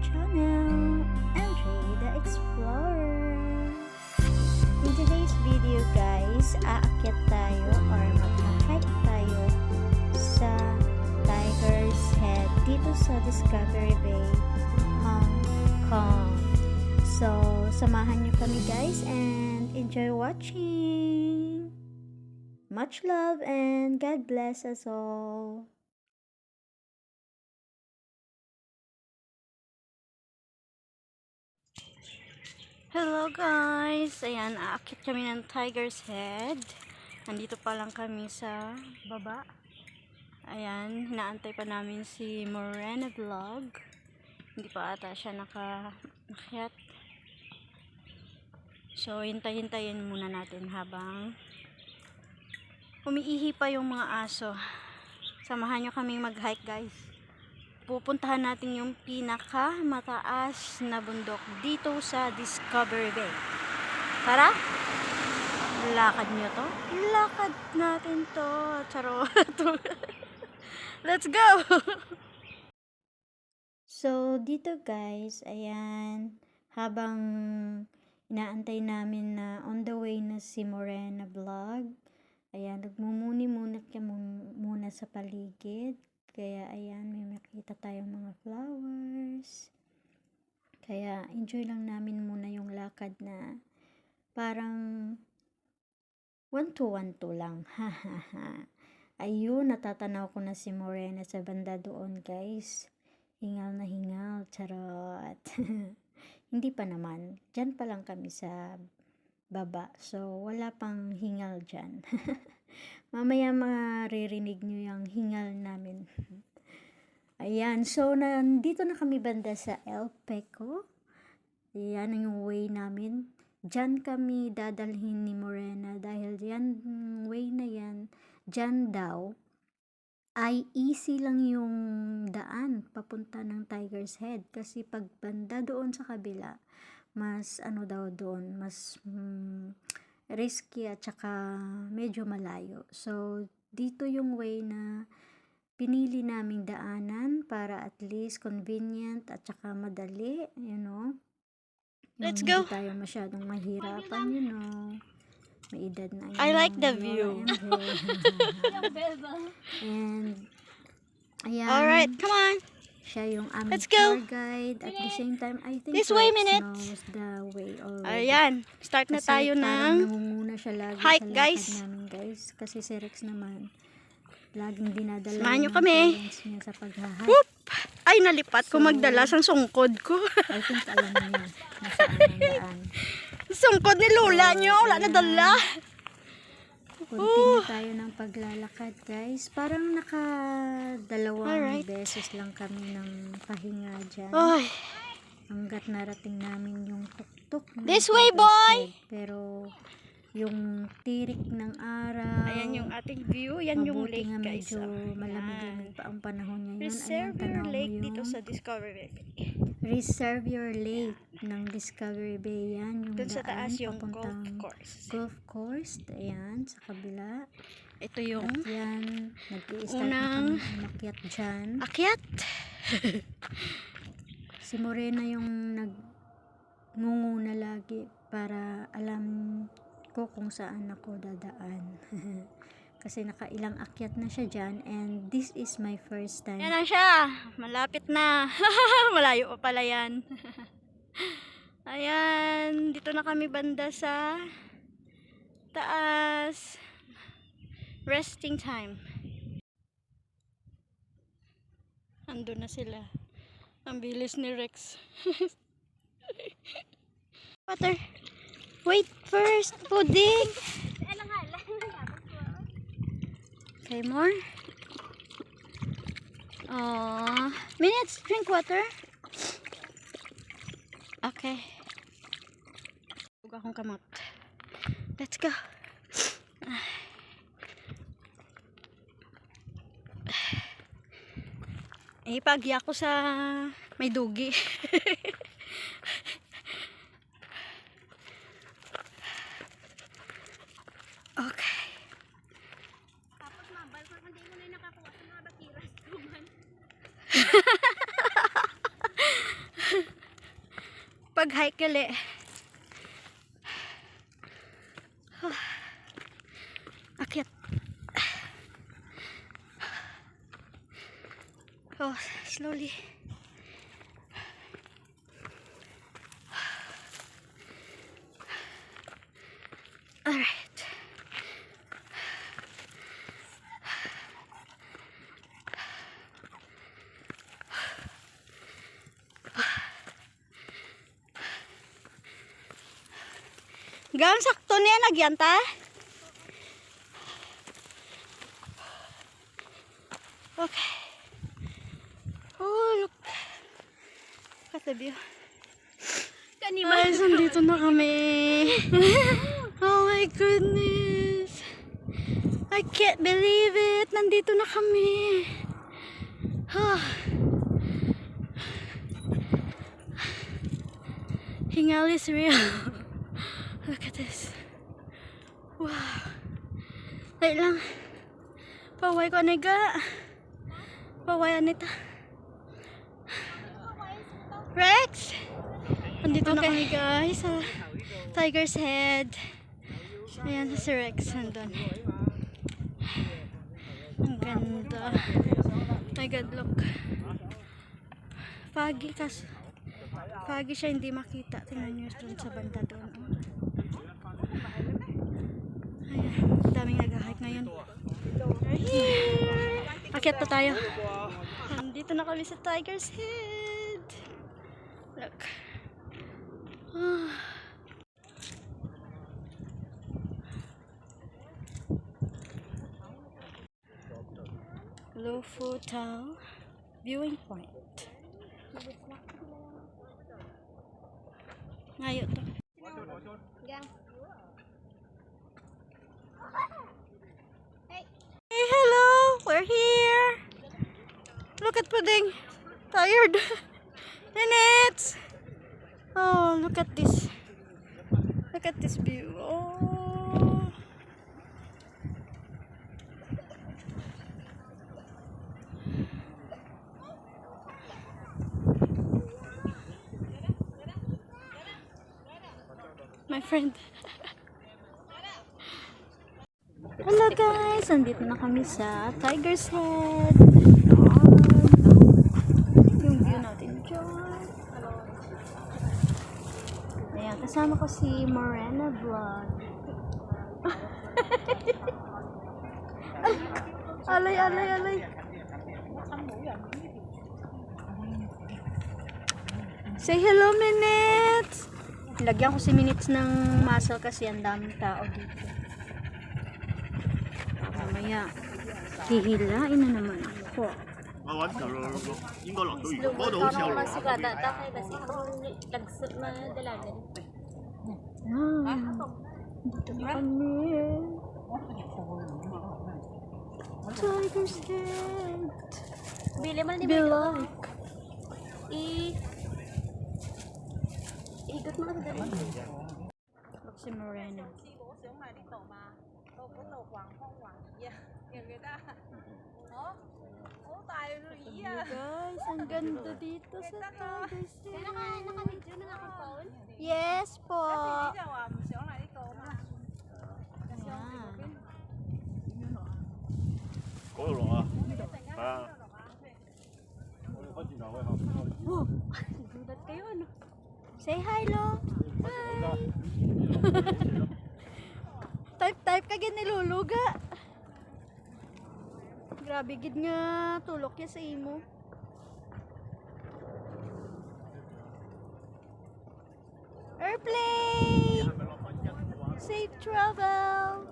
channel, MJ the Explorer. In today's video guys, aakyat tayo or mag-hike tayo sa Tiger's Head dito sa Discovery Bay, Hong Kong. So, samahan niyo kami guys and enjoy watching. Much love and God bless us all. Hello guys! Ayan, aakit kami ng Tiger's Head. Nandito pa lang kami sa baba. Ayan, hinaantay pa namin si Morena Vlog. Hindi pa ata siya naka nakyat. So, hintay-hintayin muna natin habang umiihi pa yung mga aso. Samahan nyo kaming mag-hike guys. Pupuntahan natin yung pinaka mataas na bundok dito sa Discovery Bay. Tara! Lakad nyo to? Lakad natin to. Charot. Let's go! so, dito guys, ayan, habang inaantay namin na on the way na si Morena Vlog, ayan, nagmumuni muna kami muna sa paligid. Kaya, ayan, may makita tayong mga flowers. Kaya, enjoy lang namin muna yung lakad na parang one to one to lang. Ha ha ha. Ayun, natatanaw ko na si Morena sa banda doon, guys. Hingal na hingal, charot. Hindi pa naman. Diyan pa lang kami sa baba. So, wala pang hingal dyan. Mamaya maririnig nyo yung hingal namin. Ayan, so nandito na kami banda sa El Peco. Ang yung way namin. Diyan kami dadalhin ni Morena dahil yan way na yan, diyan daw ay easy lang yung daan papunta ng Tiger's Head kasi pag banda doon sa kabila mas ano daw doon mas mm, risky at saka medyo malayo. So dito yung way na pinili naming daanan para at least convenient at saka madali you know? Yung Let's hindi go. tayo masyadong mahirapan you know? May edad na I like the Lola view. And ayan. Alright, come on. Siya yung aming Let's go. tour guide. At the same time, I think This way, Rex minute. knows the way already. Ayan, start na Kasi tayo parang ng... nangunguna siya lagi hike, sa lakad guys. namin, guys. Kasi si Rex naman, laging dinadala Samahan niyo kami. parents niya sa paghahay. Whoop! Ay, nalipat ko So- magdala sang sungkod ko. I think alam niya nasaan ang daan. sungkod ni Lola nyo, wala na dala. Continue tayo ng paglalakad, guys. Parang nakadalawang Alright. beses lang kami ng pahinga dyan. Ay, hanggat narating namin yung tuktok This way, boy! Head. Pero yung tirik ng araw, ayan yung ating view. Yan yung lake, nga guys. medyo oh. malamig-lamig pa ang panahon ngayon. Reservoir Ayan, mo Lake yung dito sa Discovery Bay. Reservoir Lake ng Discovery Bay. Yan yung Doon sa taas yung golf course. golf course. Ayan, sa kabila. Ito yung At yan, nag-i-start na Unang- kami umakyat dyan. akyat. Si Morena yung nagngunguna lagi para alam ko kung saan ako dadaan. Kasi nakailang akyat na siya dyan and this is my first time. Yan na siya. Malapit na. Malayo pa pala yan. Ayan. Dito na kami banda sa taas. Resting time. Ando na sila. Ang bilis ni Rex. Water. Wait first, pudding. Okay, more. Aww. Minutes, drink water. Okay. Huwag akong kamot. Let's go. Eh, pagya ko sa may dugi. okay. Tapos mabal pa hindi mo na nakakuha sa mga bakiras ko man. Pag-hike gali. Akyat. Oh, slowly. Gaan sakto niya nagyanta. Okay. Oh, look. Look at the view. Kanima. Guys, nandito na kami. oh my goodness. I can't believe it. Nandito na kami. Ah. Hingal is real. Wait lang. Paway ko aniga. Paway anita. Rex! Andito na kami guys sa Tiger's Head. Ayan si Rex nandun. Ang ganda. My God, look. Pagi kas. Pagi siya hindi makita. Tingnan nyo dun sa banda doon. Ayan. ang Daming nag-hike ngayon. Akyat pa tayo. Nandito na kami sa Tiger's Head. Look. Ah. Lofu Tau Viewing Point. Ngayon to. Gang. Hey, hello! We're here! Look at Pudding! Tired! Minutes! Oh, look at this. Look at this view. My friend. Hello guys! Andito na kami sa Tiger's Head. Yung view natin dyan. Ayan, Kasama ko si Morena Vlog. alay, alay, alay. Say hello, Minutes! Lagyan ko si Minutes ng muscle kasi ang daming tao dito. Mamaya, hihilain na naman ako. Bawat kalorgo. Ingol ako. Ingol ako. Ingol ako. Ingol ako. ganda dito sa Tiger's Naka, Head. naka-video na naka-phone. Yes po. 你就话唔想嚟呢度 tayo, Ria. guys, ang ganda dito sa Tiger State. Naka, naka-video na ako, Paul? Yes po. Oh, dudat kayo, ano? Say hi, lo. Hi. Type-type ka ganiluluga. Hi. Grabe gid nga tulok ya sa imo. Airplane! Safe travel!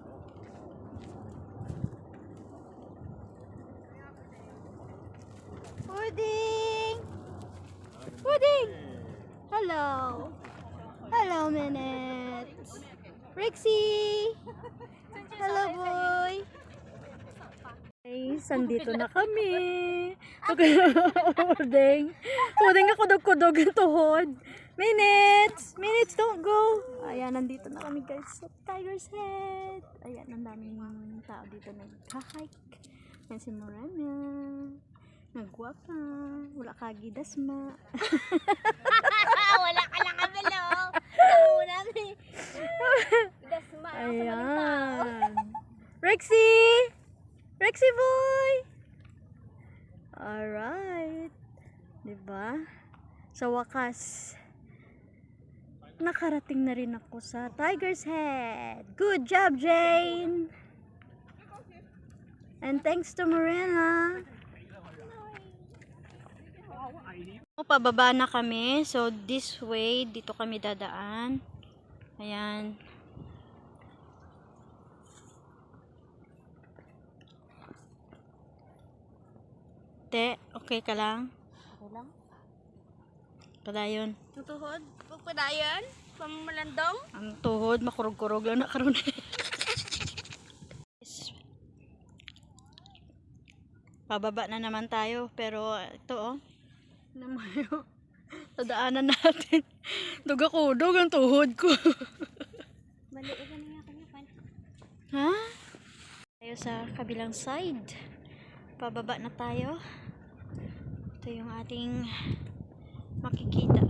Pudding! Pudding! Hello! Hello, Minutes! Rixie! Hello, boy! Guys, sandito na kami. Udeng. Udeng ako kudog-kudog ang tuhod. Minutes! Minutes, don't go! Ayan, nandito na kami guys sa Tiger's Head. Ayan, ang daming tao dito nag-hike. Ayan si Morana. Nagwapa. Wala kagi dasma. Wala ka lang kabalo. Namuna kami. Dasma. Ayan. Rexy! Rexy boy! Alright. Diba? Sa wakas, nakarating na rin ako sa Tiger's Head. Good job, Jane! And thanks to Morena. Pababa na kami. So, this way, dito kami dadaan. Ayan. Te, okay ka lang? Okay lang. Padayon. Tutuhod? Pagpadayan? Pamalandong? Ang tuhod, makurog-kurog lang na karon. Pababa na naman tayo, pero ito oh. Naman yung tadaanan natin. Duga ko, dug ang tuhod ko. Mali, iba na nga kanya ha? Tayo sa kabilang side. Pababa na tayo. Ito yung ating makikita.